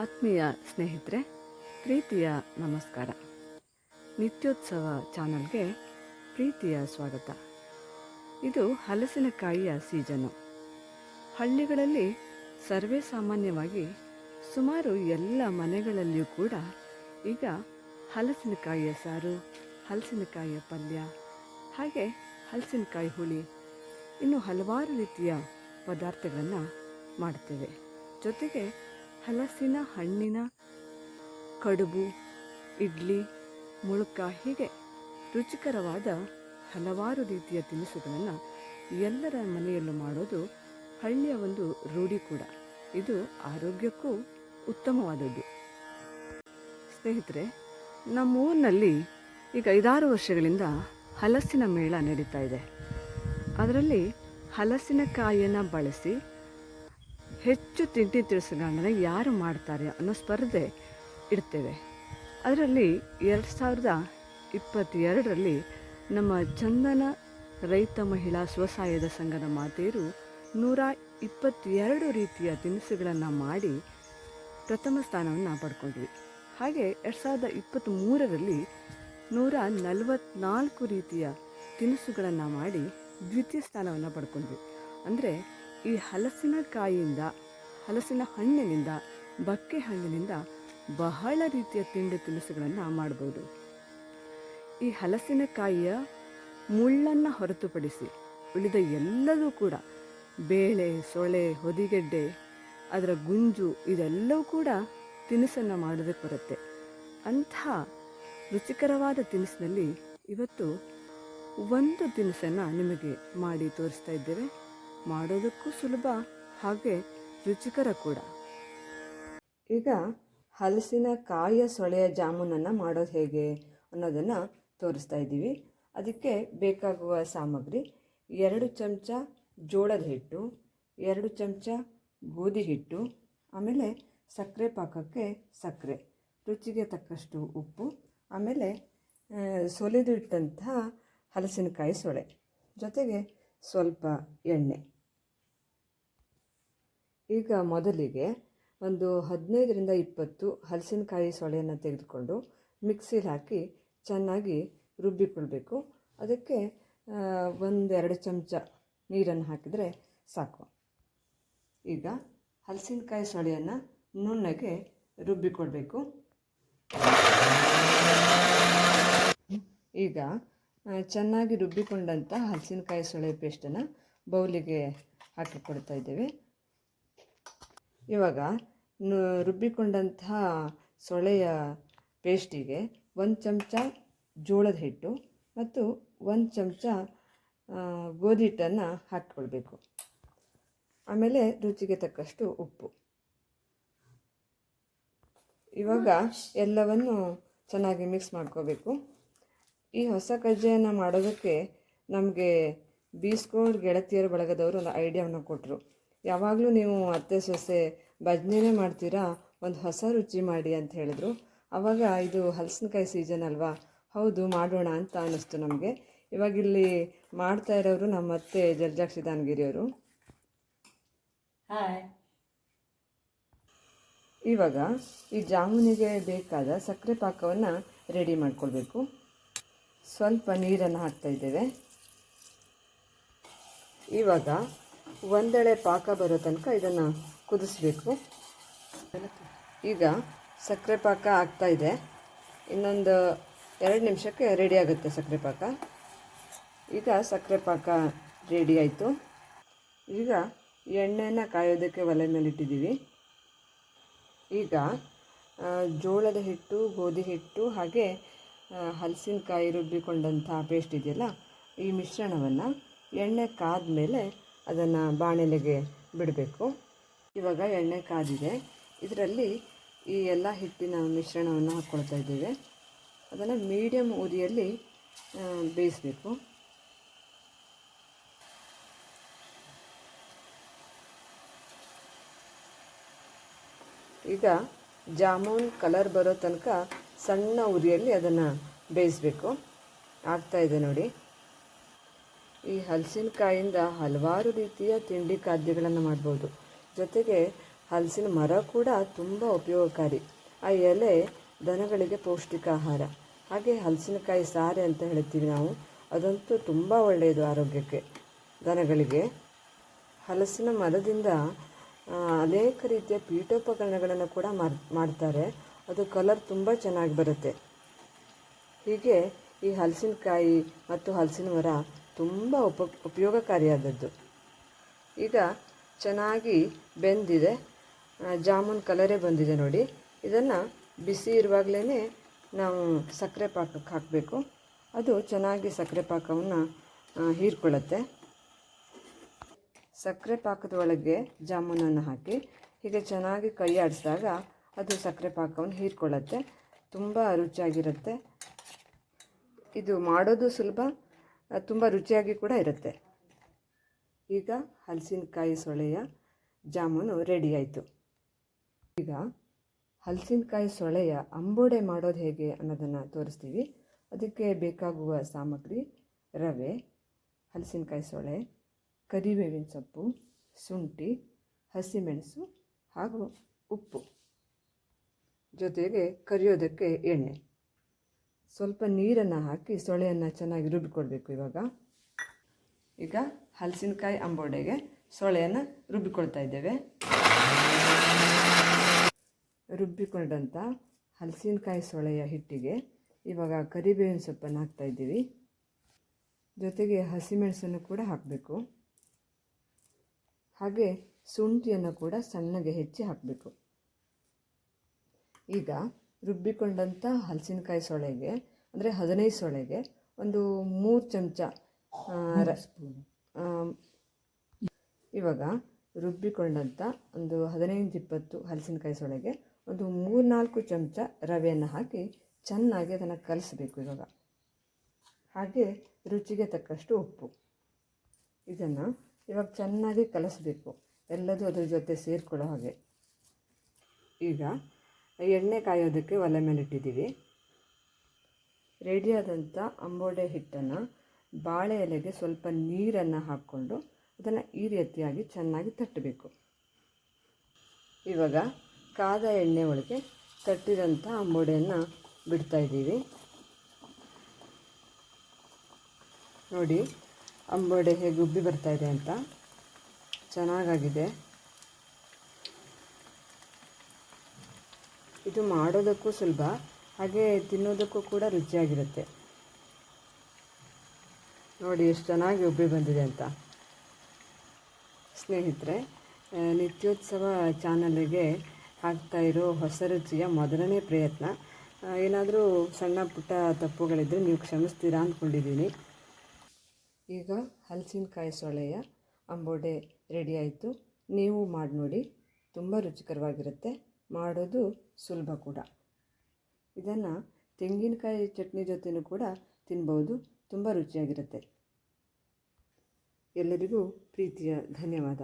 ಆತ್ಮೀಯ ಸ್ನೇಹಿತರೆ, ಪ್ರೀತಿಯ ನಮಸ್ಕಾರ. ನಿತ್ಯೋತ್ಸವ ಚಾನಲ್ಗೆ ಪ್ರೀತಿಯ ಸ್ವಾಗತ. ಇದು ಹಲಸಿನಕಾಯಿಯ ಸೀಸನ್ನು ಹಳ್ಳಿಗಳಲ್ಲಿ ಸರ್ವೇ ಸಾಮಾನ್ಯವಾಗಿ ಸುಮಾರು ಎಲ್ಲ ಮನೆಗಳಲ್ಲಿಯೂ ಕೂಡ ಈಗ ಹಲಸಿನಕಾಯಿಯ ಸಾರು, ಹಲಸಿನಕಾಯಿಯ ಪಲ್ಯ, ಹಾಗೆ ಹಲಸಿನಕಾಯಿ ಹುಳಿ, ಇನ್ನು ಹಲವಾರು ರೀತಿಯ ಪದಾರ್ಥಗಳನ್ನು ಮಾಡ್ತೇವೆ. ಜೊತೆಗೆ ಹಲಸಿನ ಹಣ್ಣಿನ ಕಡುಬು, ಇಡ್ಲಿ, ಮುಳುಕ ಹೀಗೆ ರುಚಿಕರವಾದ ಹಲವಾರು ರೀತಿಯ ತಿನಿಸುಗಳನ್ನು ಎಲ್ಲರ ಮನೆಯಲ್ಲೂ ಮಾಡೋದು ಹಳ್ಳಿಯ ಒಂದು ರೂಢಿ ಕೂಡ. ಇದು ಆರೋಗ್ಯಕ್ಕೂ ಉತ್ತಮವಾದದ್ದು. ಸ್ನೇಹಿತರೆ ನಮ್ಮ ಊರಿನಲ್ಲಿ ಈಗ ಐದಾರು ವರ್ಷಗಳಿಂದ ಹಲಸಿನ ಮೇಳ ನಡೀತಾ ಇದೆ. ಅದರಲ್ಲಿ ಹಲಸಿನ ಕಾಯಿಯನ್ನು ಬಳಸಿ ಹೆಚ್ಚು ತಿಂಡಿ ತಿನಿಸುಗಳನ್ನ ಯಾರು ಮಾಡ್ತಾರೆ ಅನ್ನೋ ಸ್ಪರ್ಧೆ ಇಡ್ತೇವೆ. ಅದರಲ್ಲಿ ಎರಡು ಸಾವಿರದ ಇಪ್ಪತ್ತೆರಡರಲ್ಲಿ ನಮ್ಮ ಚಂದನ ರೈತ ಮಹಿಳಾ ಸ್ವಸಹಾಯದ ಸಂಘದ ಮಾತೆಯರು ನೂರ ಇಪ್ಪತ್ತೆರಡು ರೀತಿಯ ತಿನಿಸುಗಳನ್ನು ಮಾಡಿ ಪ್ರಥಮ ಸ್ಥಾನವನ್ನು ಪಡ್ಕೊಂಡ್ವಿ. ಹಾಗೆ ಎರಡು ಸಾವಿರದ ಇಪ್ಪತ್ತ್ಮೂರರಲ್ಲಿ ನೂರ ನಲವತ್ತ್ನಾಲ್ಕು ರೀತಿಯ ತಿನಿಸುಗಳನ್ನು ಮಾಡಿ ದ್ವಿತೀಯ ಸ್ಥಾನವನ್ನು ಪಡ್ಕೊಂಡ್ವಿ. ಅಂದರೆ ಈ ಹಲಸಿನಕಾಯಿಯಿಂದ ಹಲಸಿನ ಹಣ್ಣಿನಿಂದ, ಬಕ್ಕೆ ಹಣ್ಣಿನಿಂದ ಬಹಳ ರೀತಿಯ ತಿಂಡಿ ತಿನಿಸುಗಳನ್ನು ಮಾಡ್ಬೋದು. ಈ ಹಲಸಿನಕಾಯಿಯ ಮುಳ್ಳನ್ನು ಹೊರತುಪಡಿಸಿ ಉಳಿದ ಎಲ್ಲದೂ ಕೂಡ ಬೇಳೆ, ಸೊಳೆ, ಹೊದಿಗೆಡ್ಡೆ, ಅದರ ಗುಂಜು ಇದೆಲ್ಲವೂ ಕೂಡ ತಿನಿಸನ್ನು ಮಾಡೋದಕ್ಕೆ ಬರುತ್ತೆ. ಅಂಥ ರುಚಿಕರವಾದ ತಿನಿಸಿನಲ್ಲಿ ಇವತ್ತು ಒಂದು ತಿನಿಸನ್ನು ನಿಮಗೆ ಮಾಡಿ ತೋರಿಸ್ತಾ ಇದ್ದೇವೆ. ಮಾಡೋದಕ್ಕೂ ಸುಲಭ, ಹಾಗೆ ರುಚಿಕರ ಕೂಡ. ಈಗ ಹಲಸಿನ ಕಾಯಿಯ ಸೊಳೆಯ ಜಾಮೂನನ್ನು ಮಾಡೋದು ಹೇಗೆ ಅನ್ನೋದನ್ನು ತೋರಿಸ್ತಾ ಇದ್ದೀವಿ. ಅದಕ್ಕೆ ಬೇಕಾಗುವ ಸಾಮಗ್ರಿ ಎರಡು ಚಮಚ ಜೋಳದ ಹಿಟ್ಟು, ಎರಡು ಚಮಚ ಗೋಧಿ ಹಿಟ್ಟು, ಆಮೇಲೆ ಸಕ್ಕರೆ ಪಾಕಕ್ಕೆ ಸಕ್ಕರೆ, ರುಚಿಗೆ ತಕ್ಕಷ್ಟು ಉಪ್ಪು, ಆಮೇಲೆ ಸೊಲೆದು ಇಟ್ಟಂತಹ ಹಲಸಿನಕಾಯಿ ಸೊಳೆ. ಜೊತೆಗೆ ಸ್ವಲ್ಪ ಎಣ್ಣೆ. ಈಗ ಮೊದಲಿಗೆ ಒಂದು ಹದಿನೈದರಿಂದ ಇಪ್ಪತ್ತು ಹಲಸಿನಕಾಯಿ ಸೊಳೆಯನ್ನು ತೆಗೆದುಕೊಂಡು ಮಿಕ್ಸಿಲಿ ಹಾಕಿ ಚೆನ್ನಾಗಿ ರುಬ್ಬಿಕೊಳ್ಬೇಕು. ಅದಕ್ಕೆ ಒಂದೆರಡು ಚಮಚ ನೀರನ್ನು ಹಾಕಿದರೆ ಸಾಕು. ಈಗ ಹಲಸಿನಕಾಯಿ ಸೊಳೆಯನ್ನು ನುಣ್ಣಗೆ ರುಬ್ಬಿಕೊಳ್ಬೇಕು. ಈಗ ಚೆನ್ನಾಗಿ ರುಬ್ಬಿಕೊಂಡಂಥ ಹಲಸಿನಕಾಯಿ ಸೊಳೆ ಪೇಸ್ಟನ್ನು ಬೌಲಿಗೆ ಹಾಕಿಕೊಡ್ತಾ ಇದ್ದೇವೆ. ಇವಾಗ ರುಬ್ಬಿಕೊಂಡಂತಹ ಸೊಳೆಯ ಪೇಸ್ಟಿಗೆ ಒಂದು ಚಮಚ ಜೋಳದ ಹಿಟ್ಟು ಮತ್ತು ಒಂದು ಚಮಚ ಗೋಧಿ ಹಿಟ್ಟನ್ನು ಹಾಕಿಕೊಳ್ಬೇಕು. ಆಮೇಲೆ ರುಚಿಗೆ ತಕ್ಕಷ್ಟು ಉಪ್ಪು. ಇವಾಗ ಎಲ್ಲವನ್ನು ಚೆನ್ನಾಗಿ ಮಿಕ್ಸ್ ಮಾಡ್ಕೋಬೇಕು. ಈ ಹೊಸ ಕಜ್ಜಾಯನ್ನು ಮಾಡೋದಕ್ಕೆ ನಮಗೆ ಬೀಸ್ಕೊಂಡು ಗೆಳತಿಯರ ಬಳಗದವರು ಒಂದು ಐಡಿಯಾವನ್ನು ಕೊಟ್ಟರು ಯಾವಾಗಲೂ ನೀವು ಅತ್ತೆ ಸೊಸೆ ಭಜನೆನೇ ಮಾಡ್ತೀರಾ? ಒಂದು ಹೊಸ ರುಚಿ ಮಾಡಿ ಅಂತ ಹೇಳಿದ್ರು. ಆವಾಗ ಇದು ಹಲಸಿನಕಾಯಿ ಸೀಸನ್ ಅಲ್ವಾ? ಹೌದು ಮಾಡೋಣ ಅಂತ ಅನ್ನಿಸ್ತು ನಮಗೆ. ಇವಾಗ ಇಲ್ಲಿ ಮಾಡ್ತಾ ಇರೋರು ನಮ್ಮ ಅತ್ತೆ ಜಲ್ಜಾಕ್ಷಿ ದಾನಗಿರಿಯವರು ಹಾಯ್ ಇವಾಗ ಈ ಜಾಮೂನಿಗೆ ಬೇಕಾದ ಸಕ್ಕರೆ ಪಾಕವನ್ನು ರೆಡಿ ಮಾಡ್ಕೊಳ್ಬೇಕು. ಸ್ವಲ್ಪ ನೀರನ್ನು ಹಾಕ್ತಾ ಇದ್ದೇವೆ. ಇವಾಗ ಒಂದೆಳೆ ಪಾಕ ಬರೋ ತನಕ ಇದನ್ನು ಕುದಿಸ್ಬೇಕು. ಈಗ ಸಕ್ಕರೆ ಪಾಕ ಆಗ್ತಾ ಇದೆ. ಇನ್ನೊಂದು ಎರಡು ನಿಮಿಷಕ್ಕೆ ರೆಡಿ ಆಗುತ್ತೆ ಸಕ್ಕರೆ ಪಾಕ. ಈಗ ಸಕ್ಕರೆ ಪಾಕ ರೆಡಿ ಆಯಿತು. ಈಗ ಎಣ್ಣೆನ ಕಾಯೋದಕ್ಕೆ ಒಲೆ ಮೇಲೆ ಇಟ್ಟಿದ್ದೀವಿ. ಈಗ ಜೋಳದ ಹಿಟ್ಟು, ಗೋಧಿ ಹಿಟ್ಟು ಹಾಗೆ ಹಲಸಿನಕಾಯಿ ರುಬ್ಬಿಕೊಂಡಂಥ ಪೇಸ್ಟ್ ಇದೆಯಲ್ಲ, ಈ ಮಿಶ್ರಣವನ್ನು ಎಣ್ಣೆ ಕಾದ ಮೇಲೆ ಅದನ್ನು ಬಾಣಲೆಗೆ ಬಿಡಬೇಕು. ಇವಾಗ ಎಣ್ಣೆ ಕಾದಿದೆ. ಇದರಲ್ಲಿ ಈ ಎಲ್ಲ ಹಿಟ್ಟಿನ ಮಿಶ್ರಣವನ್ನು ಹಾಕ್ಕೊಳ್ತಾ ಇದ್ದೇವೆ. ಅದನ್ನು ಮೀಡಿಯಮ್ ಉರಿಯಲ್ಲಿ ಬೇಯಿಸಬೇಕು. ಈಗ ಜಾಮೂನ್ ಕಲರ್ ಬರೋ ತನಕ ಸಣ್ಣ ಉರಿಯಲ್ಲಿ ಅದನ್ನು ಬೇಯಿಸಬೇಕು. ಆಗ್ತಾ ಇದೆ ನೋಡಿ. ಈ ಹಲಸಿನಕಾಯಿಂದ ಹಲವಾರು ರೀತಿಯ ತಿಂಡಿ ಖಾದ್ಯಗಳನ್ನು ಮಾಡ್ಬೋದು. ಜೊತೆಗೆ ಹಲಸಿನ ಮರ ಕೂಡ ತುಂಬ ಉಪಯೋಗಕಾರಿ. ಆ ಎಲೆ ದನಗಳಿಗೆ ಪೌಷ್ಟಿಕ ಆಹಾರ. ಹಾಗೆ ಹಲಸಿನಕಾಯಿ ಸಾರೆ ಅಂತ ಹೇಳ್ತೀವಿ ನಾವು. ಅದಂತೂ ತುಂಬ ಒಳ್ಳೆಯದು ಆರೋಗ್ಯಕ್ಕೆ. ದನಗಳಿಗೆ ಹಲಸಿನ ಮರದಿಂದ ಅನೇಕ ರೀತಿಯ ಪೀಠೋಪಕರಣಗಳನ್ನು ಕೂಡ ಮಾಡ್ತಾರೆ. ಅದು ಕಲರ್ ತುಂಬ ಚೆನ್ನಾಗಿ ಬರುತ್ತೆ. ಹೀಗೆ ಈ ಹಲಸಿನಕಾಯಿ ಮತ್ತು ಹಲಸಿನ ಮರ ತುಂಬ ಉಪ, ಉಪಯೋಗಕಾರಿಯಾದದ್ದು. ಈಗ ಚೆನ್ನಾಗಿ ಬೆಂದಿದೆ. ಜಾಮೂನ್ ಕಲರೇ ಬಂದಿದೆ ನೋಡಿ. ಇದನ್ನು ಬಿಸಿ ಇರುವಾಗಲೇ ನಾವು ಸಕ್ಕರೆ ಪಾಕಕ್ಕೆ ಹಾಕಬೇಕು. ಅದು ಚೆನ್ನಾಗಿ ಸಕ್ಕರೆ ಪಾಕವನ್ನು ಹೀರ್ಕೊಳ್ಳುತ್ತೆ. ಸಕ್ಕರೆ ಪಾಕದ ಒಳಗೆ ಜಾಮೂನನ್ನು ಹಾಕಿ, ಹೀಗೆ ಚೆನ್ನಾಗಿ ಕೈ ಆಡಿಸಿದಾಗ ಅದು ಸಕ್ಕರೆ ಪಾಕವನ್ನು ಹೀರ್ಕೊಳ್ಳುತ್ತೆ. ತುಂಬ ರುಚಿಯಾಗಿರುತ್ತೆ. ಇದು ಮಾಡೋದು ಸುಲಭ ತುಂಬ ರುಚಿಯಾಗಿ ಕೂಡ ಇರುತ್ತೆ. ಈಗ ಹಲಸಿನಕಾಯಿ ಸೊಳೆಯ ಜಾಮೂನು ರೆಡಿ ಆಯಿತು. ಈಗ ಹಲಸಿನಕಾಯಿ ಸೊಳೆಯ ಅಂಬೋಡೆ ಮಾಡೋದು ಹೇಗೆ ಅನ್ನೋದನ್ನು ತೋರಿಸ್ತೀವಿ. ಅದಕ್ಕೆ ಬೇಕಾಗುವ ಸಾಮಗ್ರಿ ರವೆ, ಹಲಸಿನಕಾಯಿ ಸೊಳೆ, ಕರಿಬೇವಿನ ಸೊಪ್ಪು, ಶುಂಠಿ, ಹಸಿಮೆಣಸು ಹಾಗೂ ಉಪ್ಪು. ಜೊತೆಗೆ ಕರಿಯೋದಕ್ಕೆ ಎಣ್ಣೆ. ಸ್ವಲ್ಪ ನೀರನ್ನು ಹಾಕಿ ಸೊಳೆಯನ್ನು ಚೆನ್ನಾಗಿ ರುಬ್ಬಿಕೊಳ್ಬೇಕು ಇವಾಗ. ಈಗ ಹಲಸಿನಕಾಯಿ ಅಂಬೋಡೆಗೆ ಸೊಳೆಯನ್ನು ರುಬ್ಬಿಕೊಳ್ತಾ ಇದ್ದೇವೆ. ರುಬ್ಬಿಕೊಂಡಂಥ ಹಲಸಿನಕಾಯಿ ಸೊಳೆಯ ಹಿಟ್ಟಿಗೆ ಇವಾಗ ಕರಿಬೇವಿನ ಸೊಪ್ಪನ್ನು ಹಾಕ್ತಾ ಇದ್ದೀವಿ. ಜೊತೆಗೆ ಹಸಿಮೆಣಸನ್ನು ಕೂಡ ಹಾಕಬೇಕು. ಹಾಗೆ ಶುಂಠಿಯನ್ನು ಕೂಡ ಸಣ್ಣಗೆ ಹೆಚ್ಚಿ ಹಾಕಬೇಕು. ಈಗ ರುಬ್ಬಿಕೊಂಡಂಥ ಹಲಸಿನಕಾಯಿ ಸೊಳೆಗೆ ಅಂದರೆ ಹದಿನೈದು ಸೊಳೆಗೆ ಒಂದು ಮೂರು ಚಮಚ ಇವಾಗ ರುಬ್ಬಿಕೊಂಡಂಥ ಒಂದು ಹದಿನೈದು ಇಪ್ಪತ್ತು ಹಲಸಿನಕಾಯಿ ಸೊಳೆಗೆ ಒಂದು ಮೂರು ನಾಲ್ಕು ಚಮಚ ರವೆಯನ್ನು ಹಾಕಿ ಚೆನ್ನಾಗಿ ಅದನ್ನು ಕಲಿಸ್ಬೇಕು ಇವಾಗ. ಹಾಗೆ ರುಚಿಗೆ ತಕ್ಕಷ್ಟು ಉಪ್ಪು. ಇದನ್ನು ಇವಾಗ ಚೆನ್ನಾಗಿ ಕಲಿಸ್ಬೇಕು. ಎಲ್ಲದೂ ಅದ್ರ ಜೊತೆ ಸೇರಿಕೊಳ್ಳೋ ಹಾಗೆ. ಈಗ ಎಣ್ಣೆ ಕಾಯೋದಕ್ಕೆ ಒಲೆ ಮೇಲೆ ಇಟ್ಟಿದ್ದೀವಿ. ರೆಡಿಯಾದಂಥ ಅಂಬೋಡೆ ಹಿಟ್ಟನ್ನು ಬಾಳೆ ಎಲೆಗೆ ಸ್ವಲ್ಪ ನೀರನ್ನು ಹಾಕ್ಕೊಂಡು ಅದನ್ನು ಈ ರೀತಿಯಾಗಿ ಚೆನ್ನಾಗಿ ತಟ್ಟಬೇಕು. ಇವಾಗ ಕಾದ ಎಣ್ಣೆ ಒಳಗೆ ತಟ್ಟಿದಂಥ ಅಂಬೋಡೆಯನ್ನು ಬಿಡ್ತಾ ಇದ್ದೀವಿ. ನೋಡಿ, ಅಂಬೋಡೆ ಹೇಗೆ ಉಬ್ಬಿ ಬರ್ತಾ ಇದೆ ಅಂತ. ಚೆನ್ನಾಗಾಗಿದೆ. ಇದು ಮಾಡೋದಕ್ಕೂ ಸುಲಭ, ಹಾಗೆ ತಿನ್ನೋದಕ್ಕೂ ಕೂಡ ರುಚಿಯಾಗಿರುತ್ತೆ. ನೋಡಿ ಎಷ್ಟು ಚೆನ್ನಾಗಿ ಉಬ್ಬಿ ಬಂದಿದೆ ಅಂತ. ಸ್ನೇಹಿತರೆ ನಿತ್ಯೋತ್ಸವ ಚಾನಲಿಗೆ ಹಾಕ್ತಾ ಇರೋ ಹೊಸ ರುಚಿಯ ಮೊದಲನೇ ಪ್ರಯತ್ನ. ಏನಾದರೂ ಸಣ್ಣ ಪುಟ್ಟ ತಪ್ಪುಗಳಿದ್ದರೆ ನೀವು ಕ್ಷಮಿಸ್ತೀರಾ ಅಂದ್ಕೊಂಡಿದ್ದೀನಿ. ಈಗ ಹಲಸಿನಕಾಯಿ ಸೊಳೆಯ ಅಂಬೋಡೆ ರೆಡಿ ಆಯಿತು. ನೀವು ಮಾಡಿ ನೋಡಿ ತುಂಬ ರುಚಿಕರವಾಗಿರುತ್ತೆ. ಮಾಡೋದು ಸುಲಭ ಕೂಡ. ಇದನ್ನು ತೆಂಗಿನಕಾಯಿ ಚಟ್ನಿ ಜೊತೆನೂ ಕೂಡ ತಿನ್ಬೋದು. ತುಂಬ ರುಚಿಯಾಗಿರುತ್ತೆ. ಎಲ್ಲರಿಗೂ ಪ್ರೀತಿಯ ಧನ್ಯವಾದ.